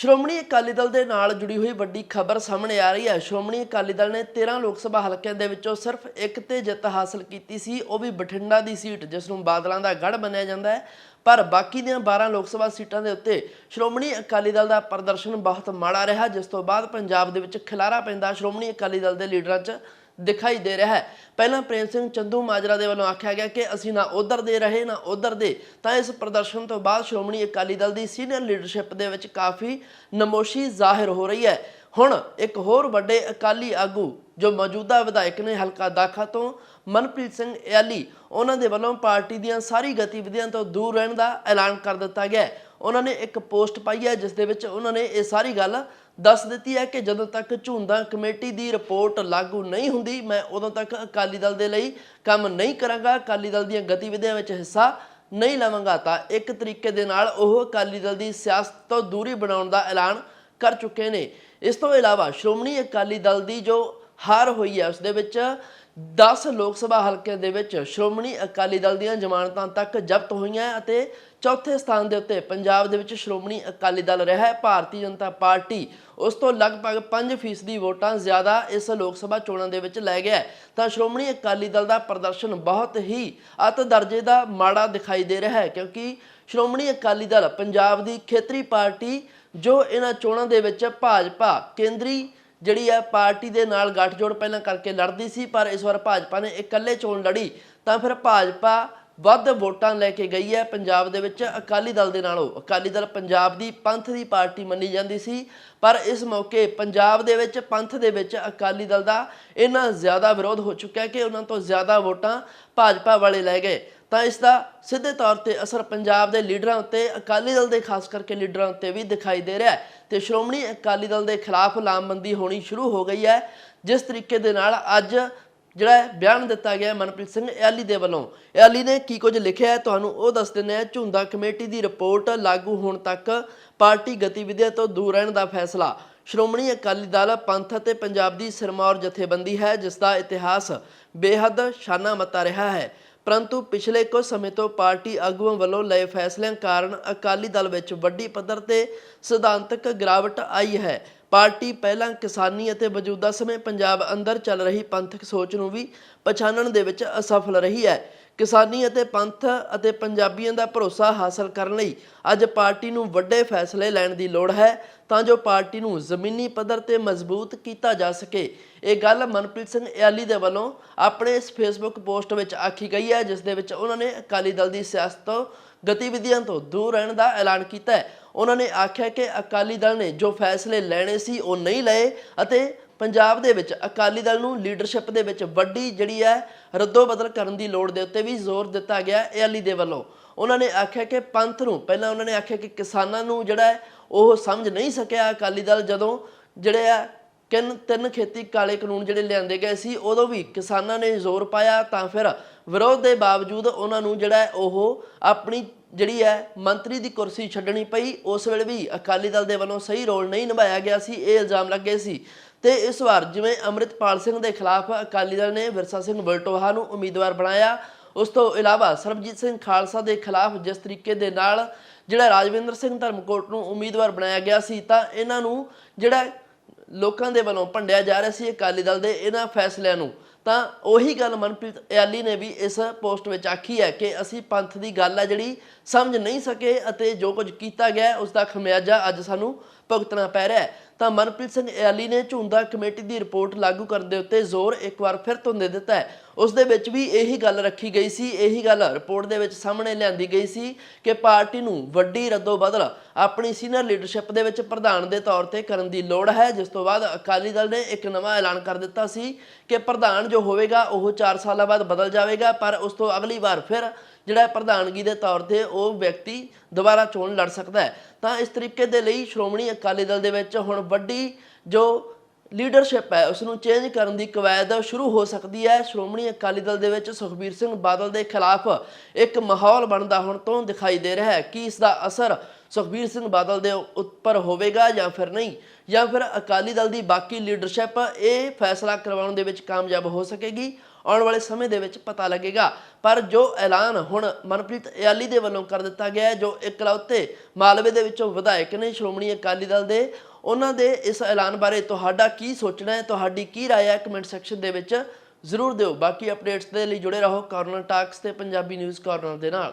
ਸ਼੍ਰੋਮਣੀ ਅਕਾਲੀ ਦਲ ਦੇ ਨਾਲ ਜੁੜੀ ਹੋਈ ਵੱਡੀ ਖਬਰ ਸਾਹਮਣੇ ਆ ਰਹੀ ਹੈ। ਸ਼੍ਰੋਮਣੀ ਅਕਾਲੀ ਦਲ ਨੇ 13 ਲੋਕ ਸਭਾ ਹਲਕਿਆਂ ਦੇ ਵਿੱਚੋਂ ਸਿਰਫ ਇੱਕ ਤੇ ਜਿੱਤ ਹਾਸਲ ਕੀਤੀ ਸੀ। ਉਹ ਵੀ ਬਠਿੰਡਾ ਦੀ ਸੀਟ, ਜਿਸ ਨੂੰ ਬਾਦਲਾਂ ਦਾ ਗੜ ਮੰਨਿਆ ਜਾਂਦਾ ਹੈ। ਪਰ ਬਾਕੀ ਦੀਆਂ 12 ਲੋਕ ਸਭਾ ਸੀਟਾਂ ਦੇ ਉੱਤੇ ਸ਼੍ਰੋਮਣੀ ਅਕਾਲੀ ਦਲ ਦਾ ਪ੍ਰਦਰਸ਼ਨ ਬਹੁਤ ਮਾੜਾ ਰਿਹਾ, ਜਿਸ ਤੋਂ ਬਾਅਦ ਪੰਜਾਬ ਦੇ ਵਿੱਚ ਖਿਲਾਰਾ ਪੈਂਦਾ। ਸ਼੍ਰੋਮਣੀ ਅਕਾਲੀ ਦਲ ਦੇ ਲੀਡਰਾਂ 'ਚ ਦਿਖਾਈ ਦੇ ਰਿਹਾ ਹੈ। ਪਹਿਲਾਂ ਪ੍ਰੇਮ ਸਿੰਘ ਚੰਦੂ ਮਾਜਰਾ ਦੇ ਵੱਲੋਂ ਆਖਿਆ ਗਿਆ ਕਿ ਅਸੀਂ ਨਾ ਉਧਰ ਦੇ ਰਹੇ, ਨਾ ਉਧਰ ਦੇ। ਤਾਂ ਇਸ ਪ੍ਰਦਰਸ਼ਨ ਤੋਂ ਬਾਅਦ ਸ਼੍ਰੋਮਣੀ ਅਕਾਲੀ ਦਲ ਦੀ ਸੀਨੀਅਰ ਲੀਡਰਸ਼ਿਪ ਦੇ ਵਿੱਚ ਕਾਫੀ ਨਮੋਸ਼ੀ ਜ਼ਾਹਿਰ ਹੋ ਰਹੀ ਹੈ। ਹੁਣ ਇੱਕ ਹੋਰ ਵੱਡੇ ਅਕਾਲੀ ਆਗੂ, ਜੋ ਮੌਜੂਦਾ ਵਿਧਾਇਕ ਨੇ ਹਲਕਾ ਦਾਖਾ ਤੋਂ, ਮਨਪ੍ਰੀਤ ਸਿੰਘ ਐਲੀ ਉਹਨਾਂ ਦੇ ਵੱਲੋਂ ਪਾਰਟੀ ਦੀਆਂ ਸਾਰੀ ਗਤੀਵਿਧੀਆਂ ਤੋਂ ਦੂਰ ਰਹਿਣ ਦਾ ਐਲਾਨ ਕਰ ਦਿੱਤਾ ਗਿਆ ਉਹਨਾਂ ਨੇ ਇੱਕ ਪੋਸਟ ਪਾਈ ਹੈ, ਜਿਸ ਦੇ ਵਿੱਚ ਉਹਨਾਂ ਨੇ ਇਹ ਸਾਰੀ ਗੱਲ ਦੱਸ ਦਿੱਤੀ ਹੈ ਕਿ ਜਦੋਂ ਤੱਕ ਝੁੰਦਾ ਕਮੇਟੀ ਦੀ ਰਿਪੋਰਟ ਲਾਗੂ ਨਹੀਂ ਹੁੰਦੀ, ਮੈਂ ਉਦੋਂ ਤੱਕ ਅਕਾਲੀ ਦਲ ਦੇ ਲਈ ਕੰਮ ਨਹੀਂ ਕਰਾਂਗਾ, ਅਕਾਲੀ ਦਲ ਦੀਆਂ ਗਤੀਵਿਧੀਆਂ ਵਿੱਚ ਹਿੱਸਾ ਨਹੀਂ ਲਵਾਂਗਾ। ਤਾਂ ਇੱਕ ਤਰੀਕੇ ਦੇ ਨਾਲ ਉਹ ਅਕਾਲੀ ਦਲ ਦੀ ਸਿਆਸਤ ਤੋਂ ਦੂਰੀ ਬਣਾਉਣ ਦਾ ਐਲਾਨ ਕਰ ਚੁੱਕੇ ਨੇ। ਇਸ ਤੋਂ ਇਲਾਵਾ ਸ਼੍ਰੋਮਣੀ ਅਕਾਲੀ ਦਲ ਦੀ ਜੋ ਹਾਰ ਹੋਈ ਹੈ, ਉਸ ਦੇ ਵਿੱਚ 10 ਲੋਕ ਸਭਾ ਹਲਕਿਆਂ ਦੇ ਵਿੱਚ ਸ਼੍ਰੋਮਣੀ ਅਕਾਲੀ ਦਲ ਦੀਆਂ ਜ਼ਮਾਨਤਾਂ ਤੱਕ ਜ਼ਬਤ ਹੋਈਆਂ ਅਤੇ ਚੌਥੇ ਸਥਾਨ ਦੇ ਉੱਤੇ ਪੰਜਾਬ ਦੇ ਵਿੱਚ ਸ਼੍ਰੋਮਣੀ ਅਕਾਲੀ ਦਲ ਰਿਹਾ ਹੈ। ਭਾਰਤੀ ਜਨਤਾ ਪਾਰਟੀ ਉਸ ਤੋਂ ਲਗਭਗ 5% ਦੀ ਵੋਟਾਂ ਜ਼ਿਆਦਾ ਇਸ ਲੋਕ ਸਭਾ ਚੋਣਾਂ ਦੇ ਵਿੱਚ ਲੈ ਗਿਆ ਤਾਂ ਸ਼੍ਰੋਮਣੀ ਅਕਾਲੀ ਦਲ ਦਾ ਪ੍ਰਦਰਸ਼ਨ ਬਹੁਤ ਹੀ ਅਤ ਦਰਜੇ ਦਾ ਮਾੜਾ ਦਿਖਾਈ ਦੇ ਰਿਹਾ ਹੈ ਕਿਉਂਕਿ ਸ਼੍ਰੋਮਣੀ ਅਕਾਲੀ ਦਲ ਪੰਜਾਬ ਦੀ ਖੇਤਰੀ ਪਾਰਟੀ ਜੋ ਇਹਨਾਂ ਚੋਣਾਂ ਦੇ ਵਿੱਚ ਭਾਜਪਾ, ਕੇਂਦਰੀ ਜਿਹੜੀ ਹੈ ਪਾਰਟੀ ਦੇ ਨਾਲ ਗੱਠਜੋੜ ਪਹਿਲਾਂ ਕਰਕੇ ਲੜਦੀ ਸੀ, ਪਰ ਇਸ ਵਾਰ ਭਾਜਪਾ ਨੇ ਇਕੱਲੇ ਚੋਣ ਲੜੀ, ਤਾਂ ਫਿਰ ਭਾਜਪਾ ਵੱਧ ਵੋਟਾਂ ਲੈ ਕੇ ਗਈ ਹੈ। ਪੰਜਾਬ ਦੇ ਵਿੱਚ ਅਕਾਲੀ ਦਲ ਦੇ ਨਾਲੋਂ ਅਕਾਲੀ ਦਲ ਪੰਜਾਬ ਦੀ ਪੰਥ ਦੀ ਪਾਰਟੀ ਮੰਨੀ ਜਾਂਦੀ ਸੀ। ਪਰ ਇਸ ਮੌਕੇ ਪੰਜਾਬ ਦੇ ਵਿੱਚ ਪੰਥ ਦੇ ਵਿੱਚ ਅਕਾਲੀ ਦਲ ਦਾ ਇੰਨਾ ਜ਼ਿਆਦਾ ਵਿਰੋਧ ਹੋ ਚੁੱਕਿਆ ਕਿ ਉਹਨਾਂ ਤੋਂ ਜ਼ਿਆਦਾ ਵੋਟਾਂ ਭਾਜਪਾ ਵਾਲੇ ਲੈ ਗਏ। ਤਾਂ ਇਸ ਦਾ ਸਿੱਧੇ ਤੌਰ ਤੇ ਅਸਰ ਪੰਜਾਬ ਦੇ ਲੀਡਰਾਂ ਉੱਤੇ, ਅਕਾਲੀ ਦਲ ਦੇ ਖਾਸ ਕਰਕੇ ਲੀਡਰਾਂ ਉੱਤੇ ਵੀ ਦਿਖਾਈ ਦੇ ਰਿਹਾ ਹੈ। ਤੇ ਸ਼੍ਰੋਮਣੀ ਅਕਾਲੀ ਦਲ ਦੇ ਖਿਲਾਫ ਲਾਮਬੰਦੀ ਹੋਣੀ ਸ਼ੁਰੂ ਹੋ ਗਈ ਹੈ। ਜਿਸ ਤਰੀਕੇ ਦੇ ਨਾਲ ਅੱਜ ਜਿਹੜਾ ਬਿਆਨ ਦਿੱਤਾ ਗਿਆ ਮਨਪ੍ਰੀਤ ਸਿੰਘ ਐਲੀ ਦੇ ਵੱਲੋਂ। ਐਲੀ ਨੇ ਕੀ ਕੁਝ ਲਿਖਿਆ ਹੈ, ਤੁਹਾਨੂੰ ਉਹ ਦੱਸ ਦਿੰਦੇ ਹਾਂ। ਝੁੰਦਾ ਕਮੇਟੀ ਦੀ ਰਿਪੋਰਟ ਲਾਗੂ ਹੋਣ ਤੱਕ ਪਾਰਟੀ ਗਤੀਵਿਧੀਆਂ ਤੋਂ ਦੂਰ ਰਹਿਣ ਦਾ ਫੈਸਲਾ। ਸ਼੍ਰੋਮਣੀ ਅਕਾਲੀ ਦਲ ਪੰਥ ਅਤੇ ਪੰਜਾਬ ਦੀ ਸਿਰਮੌਰ ਜਥੇਬੰਦੀ ਹੈ, ਜਿਸ ਦਾ ਇਤਿਹਾਸ ਬੇਹੱਦ ਸ਼ਾਨਾ ਮਤਾ ਰਿਹਾ ਹੈ। ਪਰੰਤੂ ਪਿਛਲੇ ਕੁਝ ਸਮੇਂ ਤੋਂ ਪਾਰਟੀ ਆਗੂਆਂ ਵੱਲੋਂ ਲਏ ਫੈਸਲਿਆਂ ਕਾਰਨ ਅਕਾਲੀ ਦਲ ਵਿੱਚ ਵੱਡੀ ਪੱਧਰ ਤੇ ਸਿਧਾਂਤਕ ਗਿਰਾਵਟ ਆਈ ਹੈ। ਪਾਰਟੀ ਪਹਿਲਾਂ ਕਿਸਾਨੀ ਅਤੇ ਮੌਜੂਦਾ ਸਮੇਂ ਪੰਜਾਬ ਅੰਦਰ ਚੱਲ ਰਹੀ ਪੰਥਕ ਸੋਚ ਨੂੰ ਵੀ ਪਛਾਣਨ ਦੇ ਵਿੱਚ ਅਸਫਲ ਰਹੀ ਹੈ। ਕਿਸਾਨੀ ਅਤੇ ਪੰਥ ਅਤੇ ਪੰਜਾਬੀਆਂ ਦਾ ਭਰੋਸਾ ਹਾਸਲ ਕਰਨ ਲਈ ਅੱਜ ਪਾਰਟੀ ਨੂੰ ਵੱਡੇ ਫੈਸਲੇ ਲੈਣ ਦੀ ਲੋੜ ਹੈ। ਤਾਂ ਜੋ ਪਾਰਟੀ ਨੂੰ ਜ਼ਮੀਨੀ ਪੱਧਰ ਤੇ ਮਜ਼ਬੂਤ ਕੀਤਾ ਜਾ ਸਕੇ। ਇਹ ਗੱਲ ਮਨਪ੍ਰੀਤ ਸਿੰਘ ਯਾਲੀ ਦੇ ਵੱਲੋਂ ਆਪਣੇ ਇਸ ਫੇਸਬੁੱਕ ਪੋਸਟ ਵਿੱਚ ਆਖੀ ਗਈ ਹੈ, ਜਿਸ ਦੇ ਵਿੱਚ ਉਹਨਾਂ ਨੇ ਅਕਾਲੀ ਦਲ ਦੀ ਸਿਆਸਤ ਤੋਂ ਗਤੀਵਿਧੀਆਂ ਤੋਂ ਦੂਰ ਰਹਿਣ ਦਾ ਐਲਾਨ ਕੀਤਾ ਹੈ। ਉਹਨਾਂ ਨੇ ਆਖਿਆ ਕਿ ਅਕਾਲੀ ਦਲ ਨੇ ਜੋ ਫੈਸਲੇ ਲੈਣੇ ਸੀ ਉਹ ਨਹੀਂ ਲਏ ਅਤੇ ਪੰਜਾਬ ਦੇ ਵਿੱਚ ਅਕਾਲੀ ਦਲ ਨੂੰ ਲੀਡਰਸ਼ਿਪ ਦੇ ਵਿੱਚ ਵੱਡੀ ਜਿਹੜੀ ਹੈ ਰੱਦੋ ਬਦਲ ਕਰਨ ਦੀ ਲੋੜ ਦੇ ਉੱਤੇ ਵੀ ਜ਼ੋਰ ਦਿੱਤਾ ਗਿਆ ਏਅਲੀ ਦੇ ਵੱਲੋਂ। ਉਹਨਾਂ ਨੇ ਆਖਿਆ ਕਿ ਪੰਥ ਨੂੰ, ਪਹਿਲਾਂ ਉਹਨਾਂ ਨੇ ਆਖਿਆ ਕਿ ਕਿਸਾਨਾਂ ਨੂੰ ਜਿਹੜਾ ਹੈ ਉਹ ਸਮਝ ਨਹੀਂ ਸਕਿਆ ਅਕਾਲੀ ਦਲ ਜਦੋਂ ਜਿਹੜੇ ਆ ਕਿੰਨ ਤਿੰਨ ਖੇਤੀ ਕਾਲੇ ਕਾਨੂੰਨ ਜਿਹੜੇ ਲਿਆਂਦੇ ਗਏ ਸੀ, ਉਦੋਂ ਵੀ ਕਿਸਾਨਾਂ ਨੇ ਜ਼ੋਰ ਪਾਇਆ ਤਾਂ ਫਿਰ ਵਿਰੋਧ ਦੇ ਬਾਵਜੂਦ ਉਹਨਾਂ ਨੂੰ ਜਿਹੜਾ ਉਹ ਆਪਣੀ ਜਿਹੜੀ ਹੈ ਮੰਤਰੀ ਦੀ ਕੁਰਸੀ ਛੱਡਣੀ ਪਈ। ਉਸ ਵੇਲੇ ਵੀ ਅਕਾਲੀ ਦਲ ਦੇ ਵੱਲੋਂ ਸਹੀ ਰੋਲ ਨਹੀਂ ਨਿਭਾਇਆ ਗਿਆ ਸੀ, ਇਹ ਇਲਜ਼ਾਮ ਲੱਗੇ ਸੀ। ਤੇ ਇਸ ਵਾਰ ਜਿਵੇਂ ਅੰਮ੍ਰਿਤਪਾਲ ਸਿੰਘ ਦੇ ਖਿਲਾਫ ਅਕਾਲੀ ਦਲ ਨੇ ਵਿਰਸਾ ਸਿੰਘ ਬਲਟੋਹਾ ਨੂੰ ਉਮੀਦਵਾਰ ਬਣਾਇਆ, ਉਸ ਤੋਂ ਇਲਾਵਾ ਸਰਬਜੀਤ ਸਿੰਘ ਖਾਲਸਾ ਦੇ ਖਿਲਾਫ ਜਿਸ ਤਰੀਕੇ ਦੇ ਨਾਲ ਜਿਹੜਾ ਰਾਜਵਿੰਦਰ ਸਿੰਘ ਧਰਮਕੋਟ ਨੂੰ ਉਮੀਦਵਾਰ ਬਣਾਇਆ ਗਿਆ ਸੀ, ਤਾਂ ਇਹਨਾਂ ਨੂੰ ਜਿਹੜਾ ਲੋਕਾਂ ਦੇ ਵੱਲੋਂ ਭੰਡਿਆ ਜਾ ਰਿਹਾ ਸੀ ਅਕਾਲੀ ਦਲ ਦੇ ਇਹਨਾਂ ਫੈਸਲਿਆਂ ਨੂੰ। ਤਾਂ ਉਹੀ ਗੱਲ ਮਨਪ੍ਰੀਤ ਯਾਲੀ ਨੇ ਵੀ ਇਸ ਪੋਸਟ ਵਿੱਚ ਆਖੀ ਹੈ ਕਿ ਅਸੀਂ ਪੰਥ ਦੀ ਗੱਲ ਹੈ ਜਿਹੜੀ ਸਮਝ ਨਹੀਂ ਸਕੇ ਅਤੇ ਜੋ ਕੁਝ ਕੀਤਾ ਗਿਆ ਉਸ ਦਾ ਖਮਿਆਜਾ ਅੱਜ ਸਾਨੂੰ ਭੁਗਤਣਾ ਪੈ ਰਿਹਾ ਹੈ। ਤਾਂ ਮਨਪ੍ਰੀਤ ਸਿੰਘ ਯਾਲੀ ਨੇ ਝੁੰਦਾ ਕਮੇਟੀ ਦੀ ਰਿਪੋਰਟ ਲਾਗੂ ਕਰਨ ਦੇ ਉੱਤੇ ਜ਼ੋਰ ਇੱਕ ਵਾਰ ਫਿਰ ਤੋਂ ਦੇ ਦਿੱਤਾ ਹੈ। ਉਸ ਦੇ ਵਿੱਚ ਵੀ ਇਹੀ ਗੱਲ ਰੱਖੀ ਗਈ ਸੀ, ਇਹੀ ਗੱਲ ਰਿਪੋਰਟ ਦੇ ਵਿੱਚ ਸਾਹਮਣੇ ਲਿਆਂਦੀ ਗਈ ਸੀ ਕਿ ਪਾਰਟੀ ਨੂੰ ਵੱਡੀ ਰੱਦੋ ਬਦਲ ਆਪਣੀ ਸੀਨੀਅਰ ਲੀਡਰਸ਼ਿਪ ਦੇ ਵਿੱਚ ਪ੍ਰਧਾਨ ਦੇ ਤੌਰ ਤੇ ਕਰਨ ਦੀ ਲੋੜ ਹੈ। ਜਿਸ ਤੋਂ ਬਾਅਦ ਅਕਾਲੀ ਦਲ ਨੇ ਇੱਕ ਨਵਾਂ ਐਲਾਨ ਕਰ ਦਿੱਤਾ ਸੀ ਕਿ ਪ੍ਰਧਾਨ ਜੋ ਹੋਵੇਗਾ, ਉਹ 4 ਸਾਲਾਂ ਬਾਅਦ ਬਦਲ ਜਾਵੇਗਾ, ਪਰ ਉਸ ਤੋਂ ਅਗਲੀ ਵਾਰ ਫਿਰ ਜਿਹੜਾ ਪ੍ਰਧਾਨਗੀ ਦੇ ਤੌਰ ਤੇ ਉਹ ਵਿਅਕਤੀ ਦੁਬਾਰਾ ਚੋਣ ਲੜ ਸਕਦਾ ਹੈ। ਤਾਂ ਇਸ ਤਰੀਕੇ ਦੇ ਲਈ ਸ਼੍ਰੋਮਣੀ ਅਕਾਲੀ ਦਲ ਦੇ ਵਿੱਚ ਹੁਣ ਵੱਡੀ ਜੋ ਲੀਡਰਸ਼ਿਪ ਹੈ ਉਸ ਨੂੰ ਚੇਂਜ ਕਰਨ ਦੀ ਕਵਾਇਦ ਸ਼ੁਰੂ ਹੋ ਸਕਦੀ ਹੈ। ਸ਼੍ਰੋਮਣੀ ਅਕਾਲੀ ਦਲ ਦੇ ਵਿੱਚ ਸੁਖਬੀਰ ਸਿੰਘ ਬਾਦਲ ਦੇ ਖਿਲਾਫ ਇੱਕ ਮਾਹੌਲ ਬਣਦਾ ਹੁਣ ਤੋਂ ਦਿਖਾਈ ਦੇ ਰਿਹਾ ਹੈ। ਕਿ ਇਸ ਦਾ ਅਸਰ ਸੁਖਬੀਰ ਸਿੰਘ ਬਾਦਲ ਦੇ ਉੱਪਰ ਹੋਵੇਗਾ ਜਾਂ ਫਿਰ ਨਹੀਂ ਜਾਂ ਫਿਰ ਅਕਾਲੀ ਦਲ ਦੀ ਬਾਕੀ ਲੀਡਰਸ਼ਿਪ ਇਹ ਫੈਸਲਾ ਕਰਵਾਉਣ ਦੇ ਵਿੱਚ ਕਾਮਯਾਬ ਹੋ ਸਕੇਗੀ ਆਉਣ ਵਾਲੇ ਸਮੇਂ ਦੇ ਵਿੱਚ ਪਤਾ ਲੱਗੇਗਾ ਪਰ ਜੋ ਐਲਾਨ ਹੁਣ ਮਨਪ੍ਰੀਤ ਇਆਲੀ ਦੇ ਵੱਲੋਂ ਕਰ ਦਿੱਤਾ ਗਿਆ ਹੈ ਜੋ ਇਕਲੌਤੇ ਮਾਲਵੇ ਦੇ ਵਿੱਚੋਂ ਵਿਧਾਇਕ ਨੇ ਸ਼੍ਰੋਮਣੀ ਅਕਾਲੀ ਦਲ ਦੇ ਉਹਨਾਂ ਦੇ ਇਸ ਐਲਾਨ ਬਾਰੇ ਤੁਹਾਡਾ ਕੀ ਸੋਚਣਾ ਹੈ ਤੁਹਾਡੀ ਕੀ رائے ਹੈ ਕਮੈਂਟ ਸੈਕਸ਼ਨ ਦੇ ਵਿੱਚ ਜ਼ਰੂਰ ਦਿਓ ਬਾਕੀ ਅਪਡੇਟਸ ਦੇ ਲਈ ਜੁੜੇ ਰਹੋ ਕਾਰਨਰ ਟਾਕਸ ਤੇ ਪੰਜਾਬੀ ਨਿਊਜ਼ ਕਾਰਨਰ ਦੇ ਨਾਲ